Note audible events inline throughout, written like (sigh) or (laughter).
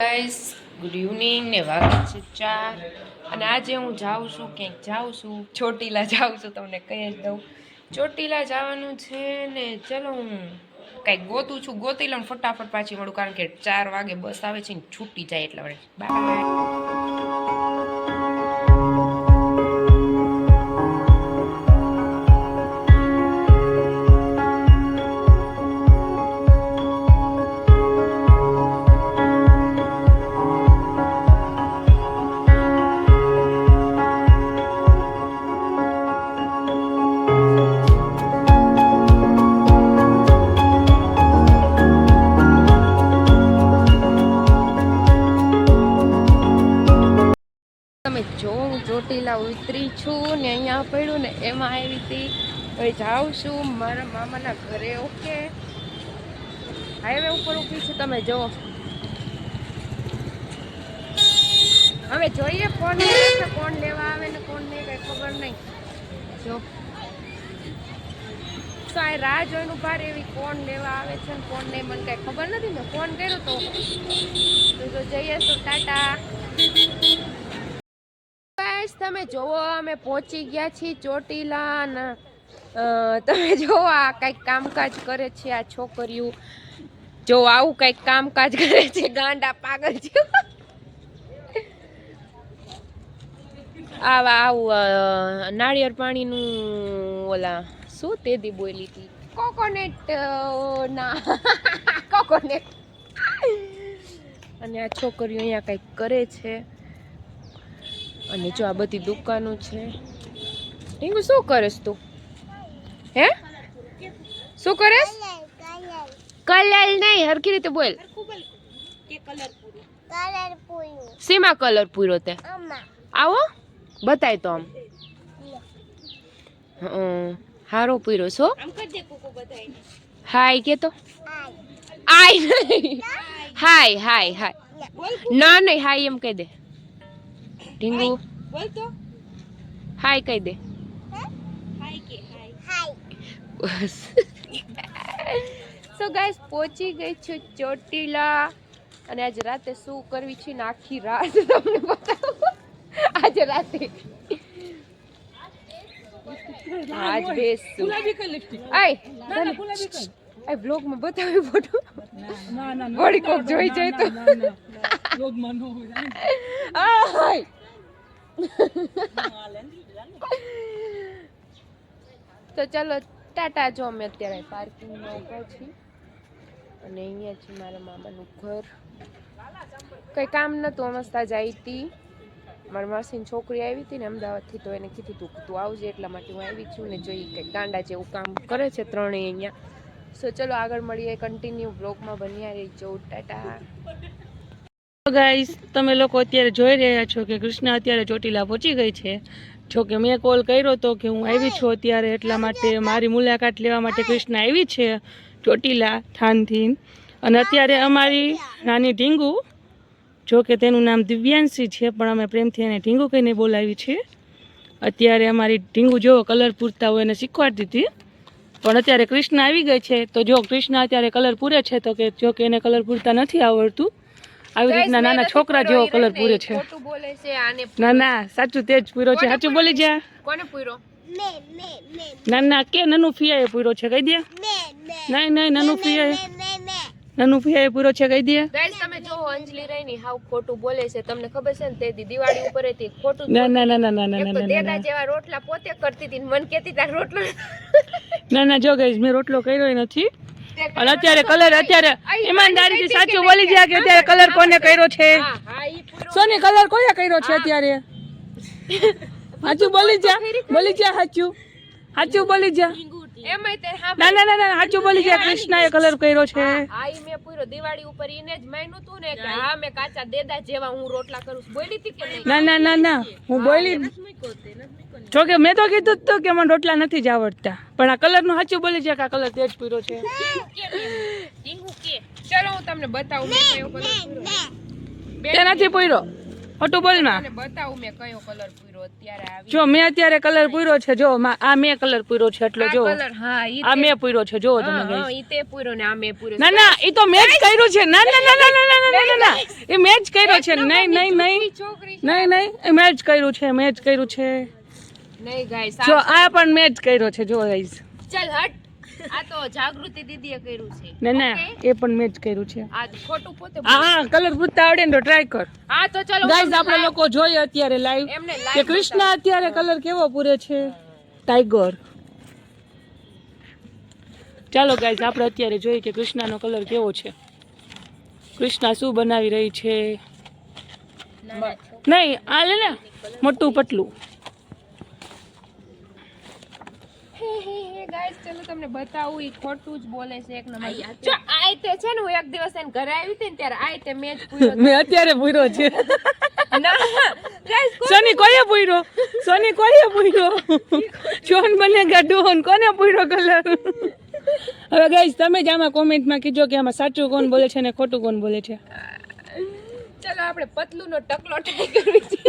Guys good evening ને વાગે છે ચાર. અને આજે હું જાઉં છું, ક્યાંક જાઉં છું. ચોટીલા જાઉં છું, તમને કહી જ દઉં. ચોટીલા જવાનું છે ને ચલો હું કંઈક ગોતું છું. ગોતી લઉં ફટાફટ પાછી મળું, કારણ કે ચાર વાગે બસ આવે છે ને છૂટી જાય એટલે વળે બાય ને પડ્યું ને એમાં આવી હતી હવે જાઉં છું. મારા મામાના ઘરે, ઓકે? હાઈવે ઉપર ઊભી છું. તમે જો હવે જોઈએ છે, કોણ લેવા આવે ને કોણ નહીં, કઈ ખબર નહીં. જો. તો આ રાહ જોઈને ઊભા એવી કોણ લેવા આવે છે ને કોણ નહીં, મને કઈ ખબર નથી મેં ફોન કર્યો તો. તો જઈએ તો ટાટા. ગાઈસ, તમે જોવો અમે પહોંચી ગયા છીએ ચોટીલા તમે જોવો આ કંઈક કામકાજ કરે છે આ છોકરીઓ. જો આવું કંઈક કામકાજ કરે છે, ગાંડા પાગલ છે આવા, આવું નાળિયેર પાણીનું ઓલા, શું તે દી બોલી હતી? કોકોનેટ ના, કોકોનેટ. અને આ છોકરીઓ અહીંયા કંઈક કરે છે. અને જો આ બધી દુકાનો છે. ટીંગુ શું કરેશ તું? હે? શું કરેશ? કલર નહીં હરખી રીતે બોલ. સીમા કલર પૂરો તે? આવો બતાય તો આમ. હં, હારો પૂરો છો. હાય કે તો આય હાય હાય. હાય ના નહીં હાય એમ કહી દે. ઢીંગુ. હાય કહી દે. સો ગાઈસ પહોંચી ગઈ છું ચોટીલા. અને આજે રાતે શું કરવી છે ને આખી રાત (laughs) તમને બતાવું. આજે રાતે. આજ બેસું. આય આય બ્લોગમાં બતાવ્યું ફોટો વળી કોક જોઈ જાય તો. આય તો ચાલો, ટાટા જો અમે અત્યારે પાર્કિંગમાં ઊભા છીએ. અને અહીંયા છે મારા મામાનું ઘર. કંઈ કામ નહોતું અમસ્તા જાય હતી મારી માસીની છોકરી આવી હતી ને અમદાવાદથી તો એને કીધું હતું તું આવજે, એટલા માટે હું આવી છું ને જોઈએ કંઈક ગાંડા જેવું કામ કરે છે ત્રણેય અહીંયા. સો ચલો, આગળ મળીએ કન્ટિન્યુ બ્લોગમાં બન્યા રહી જવું ટાટા. ગાઈસ તમે લોકો અત્યારે જોઈ રહ્યા છો કે કૃષ્ણ અત્યારે ચોટીલા પહોંચી ગઈ છે. જો કે મેં કોલ કર્યો તો કે હું આવી છું અત્યારે એટલા માટે મારી મુલાકાત લેવા માટે કૃષ્ણ આવી છે ચોટીલા થાનથી. અને અત્યારે અમારી નાની ઢીંગુ, જો કે તેનું નામ દિવ્યાંશી છે, પણ અમે પ્રેમથી એને ઢીંગુ કહીને બોલાવી છે અત્યારે અમારી ઢીંગુ જો કલર પૂરતા હોય એને શીખવાડતી હતી પણ અત્યારે કૃષ્ણ આવી ગઈ છે. તો જો કૃષ્ણ અત્યારે કલર પૂરે છે, તો કે જો કે એને કલર પૂરતા નથી આવડતું. આવી રીતના નાના છોકરા જેવો કલર પૂરે છે. બોલે છે આને ના ના સાચું તે જ પૂરો છે. સાચું બોલી જા કોને પૂરો ના ના કે નાનું ફિયાએ પૂરો છે કહી દે. નહીં નહીં નાનું ફિયાએ. નાનું ફિયાએ પૂરો છે કહી દે. ગાઈસ તમે જો અંજલિ રહીની હાવ ખોટું બોલે છે તમને ખબર છે ને તે દિવાળી ઉપર હતી ખોટું ના ના ના ના ના ના ના ના. દેદા જેવા રોટલા પોતે કરતી હતી ને મને કેતી તાર રોટલો ના ના જો ગઈશ મેં રોટલો કર્યો નથી. અને અત્યારે કલર અત્યારે ઈમાનદારીથી સાચું બોલી ગયા કે અત્યારે કલર કોને કર્યો છે? હા હા ઈ પૂરો. સોની કલર કોને કર્યો છે અત્યારે? (laughs) સાચું બોલી જા બોલી જા સાચું? સાચું બોલી જા ના ના ના ના સાચું બોલી ગયા. કૃષ્ણએ કલર કર્યો છે. આ ઈ મેં પૂરો દિવાળી ઉપર ઈને જ માન્યું તું ને કે હા મેં કાચા દેદા જેવા હું રોટલા કરું છું. બોલી હતી કે નહીં? ના ના ના ના. હું બોલી જો કે મેં તો કીધું જ તું કે મને રોટલા નથી જ આવડતા. પણ આ કલરનું સાચું બોલી છે કે આ કલર તેજ પૂરો છે? ચલો હું તમને બતાવું મેં કયો કલર પૂરો. તે નથી પૂરો? ખોટું બોલમાં અને બતાવું મેં કયો કલર પૂરો અત્યારે જો મેં અત્યારે કલર પૂર્યો છે જો આ મેં કલર પૂર્યો છે એટલો જો. ઈ આ મેં પૂર્યો છે જો તમે હા, ઈ તે પૂર્યો ને આ મેં પૂરો ના ના એ તો મેં જ કર્યું છે. ના ના ના ના ના ના ના ના ના. એ મેં જ કર્યો છે. નહીં નહીં નહીં. નહીં નહીં એ મેં જ કર્યું છે મેં જ કર્યું છે. નહીં ગાઈસ જો આ પણ મેં જ કર્યો છે જો ગાઈસ ચાલ હટ. આ તો જાગૃતિ દીદીએ કર્યું છે. ના ના એ પણ મેં જ કર્યું છે. આ ખોટું પોતે હા કલર પૂરતા આવડે ને તો ટ્રાય કર. હા તો ચલો ગાઈસ આપણે લોકો જોઈએ અત્યારે લાઈવ કે કૃષ્ણ અત્યારે કલર કેવો પૂરે છે? ટાઈગર ચાલો ગાઈઝ આપણે અત્યારે જોઈએ કે કૃષ્ણનો કલર કેવો છે. કૃષ્ણા શું બનાવી રહી છે? નહીં આ લે ને મોટું પટલું હે હે હે ગાઈસ ચલો તમને બતાવું ઈ ખોટું જ બોલે છે એક નંબર. જો આ તે છે ને હું એક દિવસ એને ઘરે આવી હતી ને ત્યારે આ તે મેં જ પૂર્યો મેં અત્યારે પૂર્યો છે. સોની કોઈએ પૂર્યો? સોની કોઈએ પૂર્યો? જોન બનેગા ડોન કોને પૂર્યો કલર? હવે ગાઈસ તમે જ આમાં કોમેન્ટમાં કીજો કે આમાં સાચું કોણ બોલે છે ને ખોટું કોણ બોલે છે? ચલો આપણે પતલું નો ટકલો ટ્રાય કરવી છે.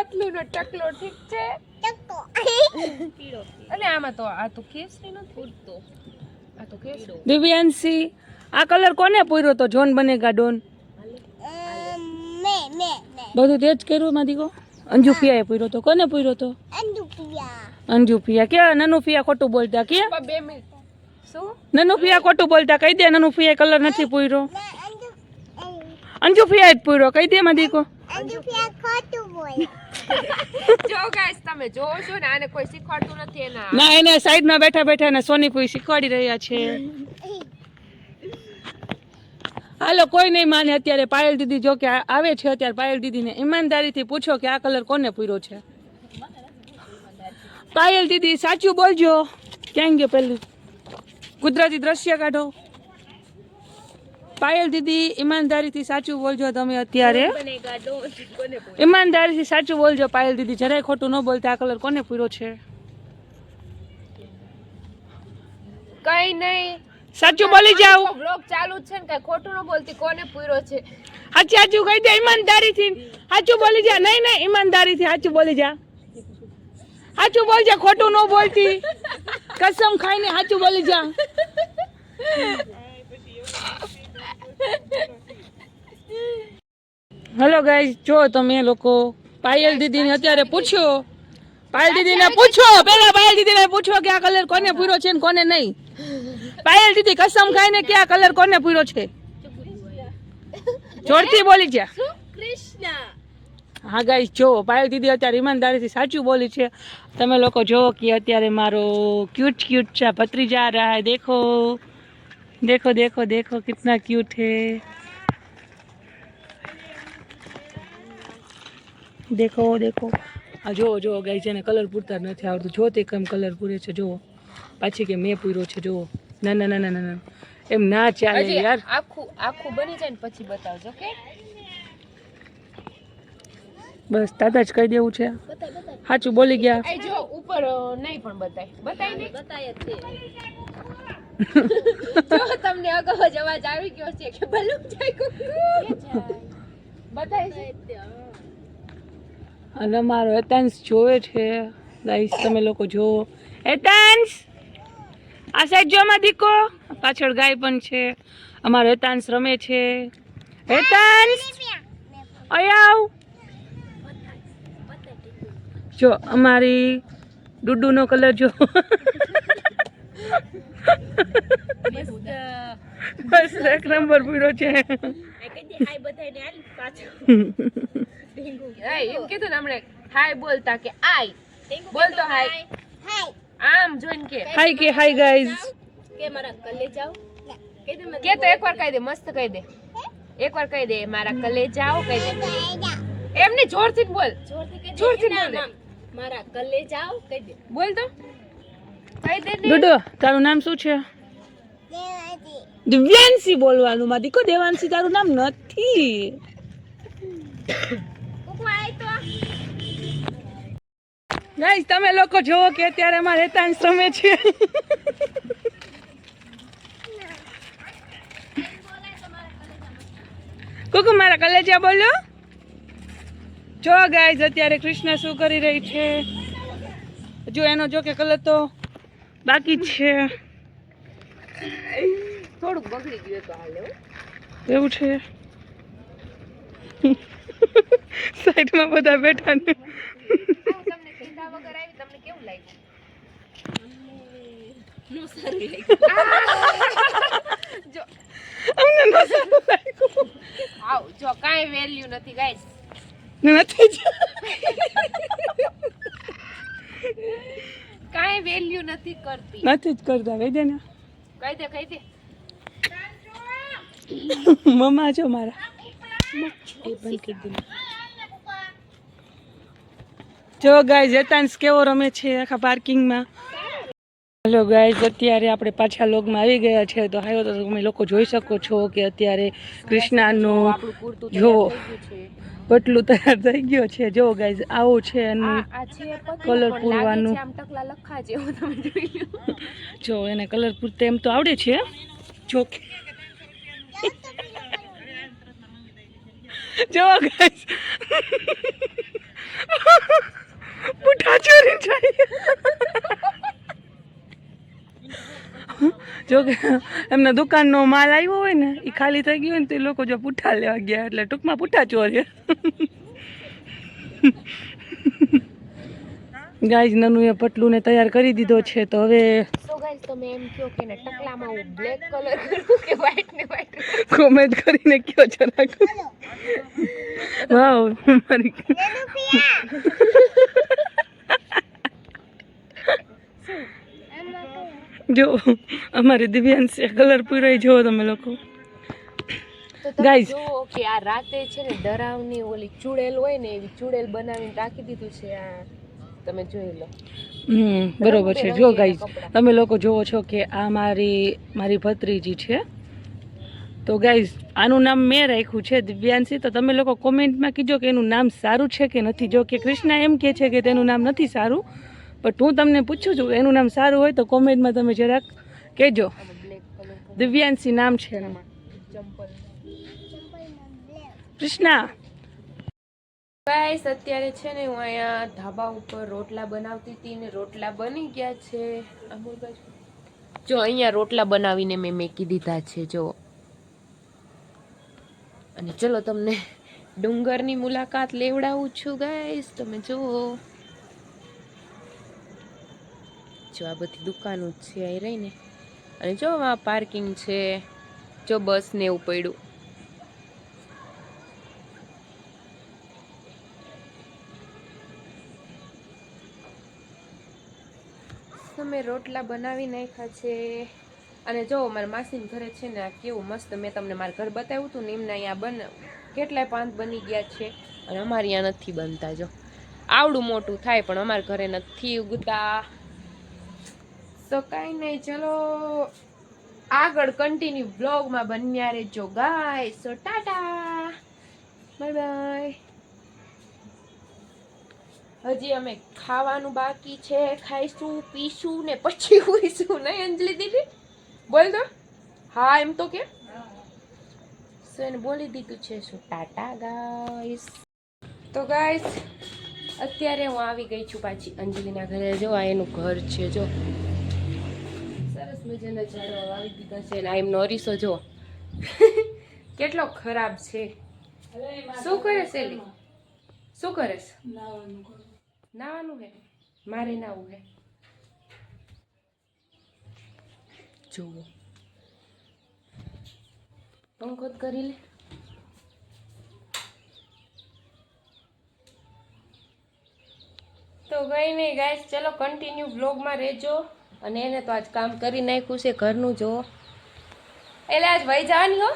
પતલું નો ટકલો ઠીક છે? અને આમાં તો આ તો કેસરી નથી. પૂરતો આ તો કેસરી. દિવ્યાંશી આ કલર કોને પૂર્યો તો જોન બનેગા ડોન? બધું તે જ કર્યું માં દીકો અંજુ ફિયાએ પૂર્યો તો. કોને પૂર્યો તો? અંજુફિયા અંજુફિયા કે નનુફિયા ખોટું બોલતા કે? બે મિનિટ. શું? નનુ ખોટું બોલતા. કહી દે નનુફિયા કલર નથી પૂર્યો. અંજુફિયા જ પૂર્યો. કહી દે માં દીકો જો ગાઈસ તમે જોવો છો ને, આને કોઈ શીખવાડતું નથી એના. ના, એને સાઈડમાં બેઠા બેઠા ને કોઈ શીખવાડી રહ્યા છે. હાલો, કોઈ નહીં માને અત્યારે પાયલ દીદી જો કે આવે છે અત્યારે પાયલ દીદીને ઈમાનદારીથી પૂછો કે આ કલર કોને પૂર્યો છે. પાયલ દીદી, સાચું બોલજો. ક્યાં ગયો પેલું કુદરતી દ્રશ્ય કાઢો. પાયલ દીદી ઈમાનદારીથી સાચું બોલજો તમે અત્યારે. ઈમાનદારીથી સાચું બોલજો પાયલ દીદી જરાય ખોટું ન બોલતા આ કલર કોને પૂરો છે? કઈ નહીં સાચું બોલી જાવ બ્લોગ ચાલુ જ છે ને કઈ ખોટું ન બોલતી કોને પૂરો છે? સાચું સાચું કહી દે ઈમાનદારીથી સાચું બોલી જા. નહીં નહીં ઈમાનદારીથી સાચું બોલી જા. સાચું બોલ જા ખોટું ન બોલતી. કસમ ખાઈને સાચું બોલી જા. હેલો ગાઈઝ, જો તમે લોકો પાયલ દીદીને અત્યારે પૂછ્યો. પાયલ દીદીને પૂછો. પેલા પાયલ દીદીને પૂછો કે આ કલર કોને પૂરો છે ને કોને નહીં. પાયલ દીદી કસમ ખાઈને કે આ કલર કોને પૂરો છે? જોરથી બોલી જા હા ગાઈસ જો, પાયલ દીદી અત્યારે ઈમાનદારીથી સાચું બોલી છે. તમે લોકો જોવો કે અત્યારે મારો ક્યુટ ક્યુટ છે, ભત્રીજા રહા દેખો. देखो देखो देखो देखो कितना क्यूट है દેખો દેખો આ જુઓ જુઓ ગાઈ છે ને કલર પૂરતા જ નથી આવડતું જો તે કેમ કલર પૂરે છે જુઓ પાછી કે મેં પૂર્યો છે જુઓ ના ના ના ના ના ના એમ ના ચાલે હજી યાર આખું આખું બની જાય ને પછી બતાવજો કે બસ તાતા જ કહી દેવું છે સાચું બોલી ગયા આ જો ઉપર અ, નહીં પણ બતાય બતાય નહીં બતાય છે જો તમને અગાઉ જ અવાજ આવી ગયો છે કે બલૂન જાય બતાય છે. અને મારો એતાંશ જોવે છે. ગાઈસ તમે લોકો જો એતાંશ આ સાઈડ જો માં દીકો. પાછળ ગાય પણ છે. અમારો એતાંશ રમે છે. એતાંશ અહીંયા આવ. જો અમારી ડુડુનો કલર જો. બસ એક નંબર પૂરો છે. એમ કીધું હમણે હાય બોલતા કે આય. બોલતો હાય. આમ જોઈને કે હાય કે હાય ગાઈઝ કે તો એકવાર કહી દે મસ્ત કહી દે. એકવાર કહી દે મારા કલે જાઓ કહી દે. એમની જોરથી બોલ. જોરથી બોલ. દે. મારા કલે જાઓ કહી દે. બોલ તો. ડુડુ તારું નામ શું છે? દિવ્યાંશી બોલવાનું માં દીકો દેવાંશી, તારું નામ નથી. ગાઈસ તમે લોકો જોવો કે અત્યારે અમારે હેતાંશ સમય છે. કુકુ, મારા કલેજા બોલો. જો ગાઈઝ અત્યારે કૃષ્ણ શું કરી રહી છે? જો, એનો જો કે કલર તો બાકી છે. થોડુંક બગડી ગયું તો હાલ. એવું છે. સાઈડમાં બધા બેઠા ને. તમને કીધા વગર આવી તમને કેવું લાગ્યું? નો સારું લાગ્યું. જો. અમને ન સારું લાગ્યું. આવ જો કાંઈ વેલ્યુ નથી ગાઈસ નથી કાંઈ વેલ્યુ નથી કરતી. નથી જ કરતા કહી દે ને. કહી દે કહી દે. મમ્મા જો મારા. જો ગાય હેતાંશ કેવો રમે છે આખા પાર્કિંગમાં હેલો ગાઈઝ અત્યારે આપણે પાછા લોગમાં આવી ગયા છે તો હાયો તો તમે લોકો જોઈ શકો છો કે અત્યારે કૃષ્ણાનું જો. પટલું તૈયાર થઈ ગયો છે. જો ગાઈઝ આવું છે એનું કલર પૂરવાનું. જો એને કલર પૂરતે એમ તો આવડે છે. જો જો ગાઈસ પુઠા ચોરી જાય (laughs) જો કે એમના દુકાનનો માલ આવ્યો હોય ને એ ખાલી થઈ ગયો હોય ને તો એ લોકો જો પૂઠા લેવા ગયા એટલે ટૂંકમાં પૂઠા ચોરે (laughs) ગાઈઝ નનું એ પટલું ને તૈયાર કરી દીધો છે તો હવે સો ગાઈસ તમે એમ કહો કે ને ટકલામાં હું બ્લેક કલર કરું કે વ્હાઈટ ને વ્હાઈટ કોમેન્ટ કરીને કયો જરાક. વાવ મારી (laughs) જો અમારી દિવ્યાંશ કલર પૂરાઈ જુઓ તમે લોકો. જુઓ કે આ રાતે છે ને ડરાવની ઓલી ચૂડેલ હોય ને એવી ચૂડેલ બનાવીને રાખી દીધું છે આ. તમે જોઈ લો. હમ બરોબર છે. જો ગાઈઝ તમે લોકો જુઓ છો કે આ મારી મારી ભત્રીજી છે. તો ગાઈઝ આનું નામ મેં રાખ્યું છે દિવ્યાંશી. તો તમે લોકો કોમેન્ટમાં કીજો કે એનું નામ સારું છે કે નથી. જો કે કૃષ્ણા એમ કહે છે કે તેનું નામ નથી સારું. બટ હું તમને પૂછું છું, એનું નામ સારું હોય તો કોમેન્ટમાં તમે જરાક કહેજો. દિવ્યાંશી નામ છે એનું. ચંપલ કૃષ્ણા. ગાઈસ અત્યારે છે ને હું અહીંયા ધાબા ઉપર રોટલા બનાવતી હતી ને રોટલા બની ગયા છે. જો, અહીંયા રોટલા બનાવીને મેં મેકી દીધા છે, જો. અને ચલો તમને ડુંગરની મુલાકાત લેવડાવું છું ગાઈસ તમે જુઓ. જો આ બધી દુકાનો જ છે અહીં રહીને અને જો આ પાર્કિંગ છે, જો બસ ને એવું પડ્યું. અમે રોટલા બનાવી નાખ્યા છે. અને જો મારા માસીના ઘરે છે ને આ કેવું મસ્ત મેં તમને મારા ઘર બતાવ્યું હતું ને એમના અહીંયા બન કેટલાય પાંચ બની ગયા છે. અને અમારે અહીંયા નથી બનતા જો. આવડું મોટું થાય પણ અમારા ઘરે નથી ઉગતા. તો કાંઈ નહીં, ચલો આગળ કન્ટિન્યુ બ્લોગમાં બન્યા રહેજો guy so tata. Bye bye હજી અમે ખાવાનું બાકી છે, ખાઈશું, પીશું ને પછી (laughs) હોઈશું નહીં, અંજલિ દીદી? બોલ તો. હા, એમ તો કે. એને બોલી દીધું છે? શું? ટાટા ગાઈસ તો ગાઈસ અત્યારે હું આવી ગઈ છું પાછી અંજલિના ઘરે. જો આ એનું ઘર છે, જો. મજાના ઝાડવા વાવી દીધા છે અને જો. કેટલો ખરાબ છે. શું કરે છે શું કરે છે? નાવાનું હે. મારે નાવું હે. જુઓ. પંખો જ કરી લે. તો કઈ નહીં, ગાઈસ, ચલો કન્ટિન્યુ બ્લોગમાં રહેજો. અને એને તો આજ કામ કરી નાખ્યું છે ઘરનું જો એટલે આજ વહી જવાની હો?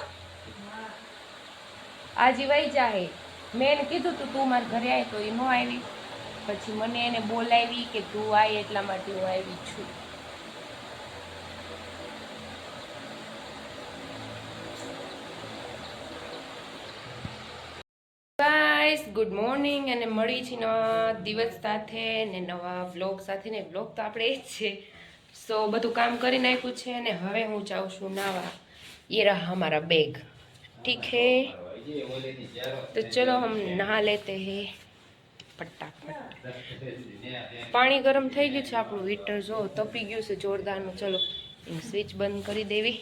આજે વહી જાય મેં એને કીધું તું તું મારા ઘરે આવી તો એ ન આવી. પછી મને એને બોલાવી કે તું આવી એટલા માટે હું આવી છું. ગાઈસ ગુડ મોર્નિંગ અને મળી છે નવા દિવસ સાથે ને નવા વ્લોગ સાથે ને વ્લોગ તો આપણે એ જ છે. સો બધું કામ કરી નાખ્યું છે ને હવે હું જાઉં છું નાવા ये रहा हमारा बैग ठीक है तो चलो हम नहा लेते हैं ફટાફટ પાણી ગરમ થઈ ગયું છે આપણું હીટર જો તપી ગયું છે જોરદારનું ચલો એની સ્વિચ બંધ કરી દેવી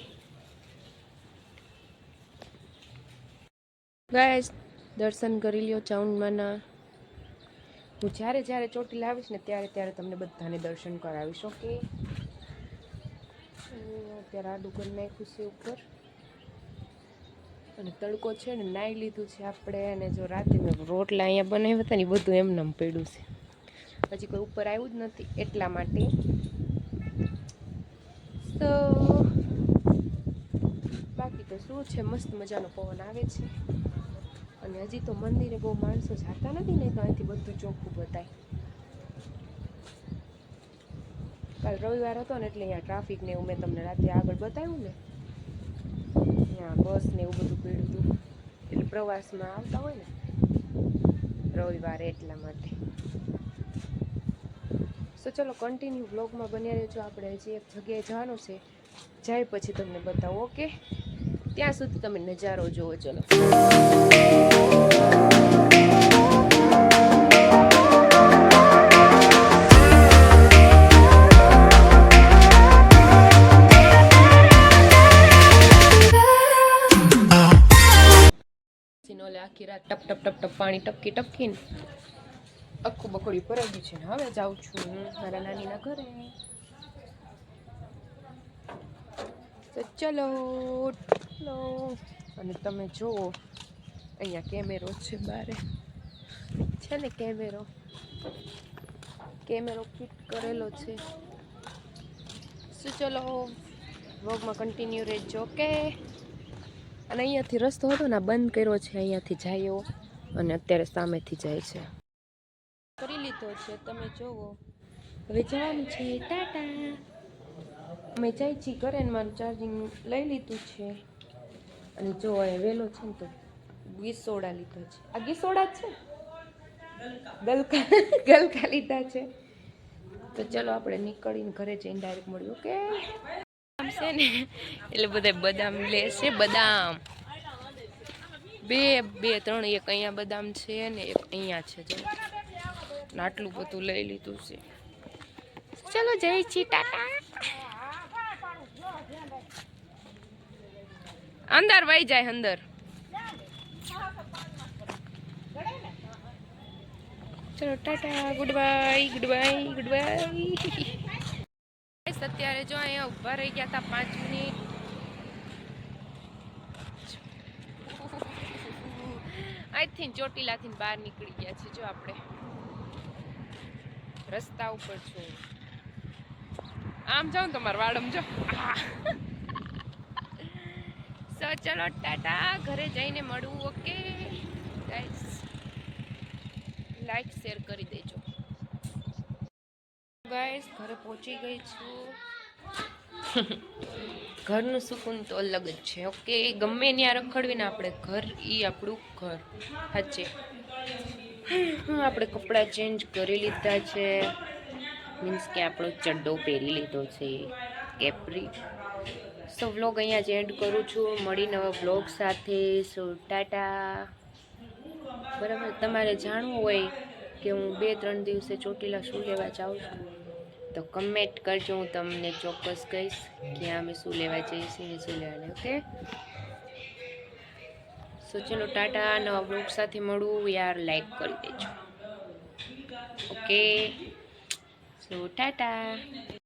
ગાઈસ દર્શન કરી લ્યો ચાઉંડમાના હું જ્યારે જ્યારે ચોટીલા આવીશ ને ત્યારે ત્યારે તમને બધાને દર્શન કરાવીશ ઓકે અત્યારે આડું કરી નાખ્યું છે ઉપર. અને તડકો છે ને નાઈ લીધું છે આપણે. અને જો રાતે રોટલા અહીંયા બનાવ્યા હતા ને બધું એમને એમ પડ્યું છે. હજી કોઈ ઉપર આવ્યું જ નથી એટલા માટે. તો બાકી તો શું છે? મસ્ત મજાનો પવન આવે છે. અને હજી તો મંદિરે બહુ માણસો જાતા નથી ને, તો અહીંથી બધું ચોખ્ખું બતાય. કાલ રવિવાર હતો ને એટલે અહીંયા ટ્રાફિક ને એવું મેં તમને રાત્રે આગળ બતાવ્યું ને, ત્યાં બસ ને એવું બધું પીડ્યું હતું. એટલે પ્રવાસમાં આવતા હોય ને, રવિવારે એટલા માટે. સો ચલો કન્ટિન્યુ બ્લોગમાં બન્યા રહેજો. આપણે હજી એક જગ્યાએ જવાનું છે. જાય પછી તમને બતાવો ઓકે ત્યાં સુધી તમે નજારો જુઓ, ચલો. રાત ટપ ટપ ટપ ટપ પાણી ટપકી, ટપકીને આખું બકોડી ભરાઈ ગયું છે ને હવે જાઉં છું હું મારા નાનીના ઘરે. તો ચલો ચલો. અને તમે જુઓ, અહીંયા કેમેરો છે બારે. છે ને કેમેરો? કેમેરો ફિટ કરેલો છે. શું ચલો વ્લોગમાં કન્ટિન્યુ રહેજો ઓકે અને અહીંયાથી રસ્તો હતો ને બંધ કર્યો છે, અહીંયાથી જાય એવો અને અત્યારે સામેથી જાય છે. કરી લીધો છે, તમે જોવો. હવે જવાનું છે ટાટા. અમે જાય છીએ ઘરે ને મારું ચાર્જિંગ લઈ લીધું છે. અને જો એ વહેલો છે ને તો ગીસોડા લીધો છે. આ ગીસોડા જ છે? ગલકા. ગલકા લીધા છે. તો ચલો આપણે નીકળીને ઘરે જઈને ડાયરેક્ટ મળ્યું ઓકે છે ને, એટલે બધા બદામ લે છે, બદામ. બે બે, ત્રણ, એક અહીંયા બદામ છે ને એક અહીંયા છે આટલું બધું લઈ લીધું છે. ચલો, જય છી ટાટા. અંદર વહી જાય, અંદર. ચલો, tata good bye good bye good bye અત્યારે જો અહીંયા ઊભા રહી ગયા હતા પાંચ મિનિટ. અહીંથી ચોટીલાથી બહાર નીકળી ગયા છે, જો આપણે. રસ્તા ઉપર છું. આમ જાઉં ને તમારે વાડમ જો. સો ચલો, ટાટા. ઘરે જઈને મળવું ઓકે? લાઈક શેર કરી દેજો. ગાઈસ, ઘરે પહોંચી ગઈ છું. ઘરનું સુકૂન તો અલગ જ છે. ઓકે, ગમે ત્યાં રખડવીને આપણે ઘર એ આપણું ઘર. સાચે. આપણે કપડાં ચેન્જ કરી લીધા છે. મીન્સ કે આપણો ચડ્ડો પહેરી લીધો છે. કેપરી સો વ્લોગ અહીંયા જ એન્ડ કરું છું. મળી નવા વ્લોગ સાથે. સો ટાટા. બરાબર? તમારે જાણવું હોય કે હું બે ત્રણ દિવસે ચોટીલા શું લેવા જાઉં છું? તો કમેન્ટ કરજો, હું તમને ચોક્કસ કહીશ કે અમે શું લેવા જઈએ છીએ શું લેવા ઓકે સો ચલો, ટાટા, નવા બ્લોગ સાથે મળું. યાર લાઈક કરી દેજો. Okay so tata.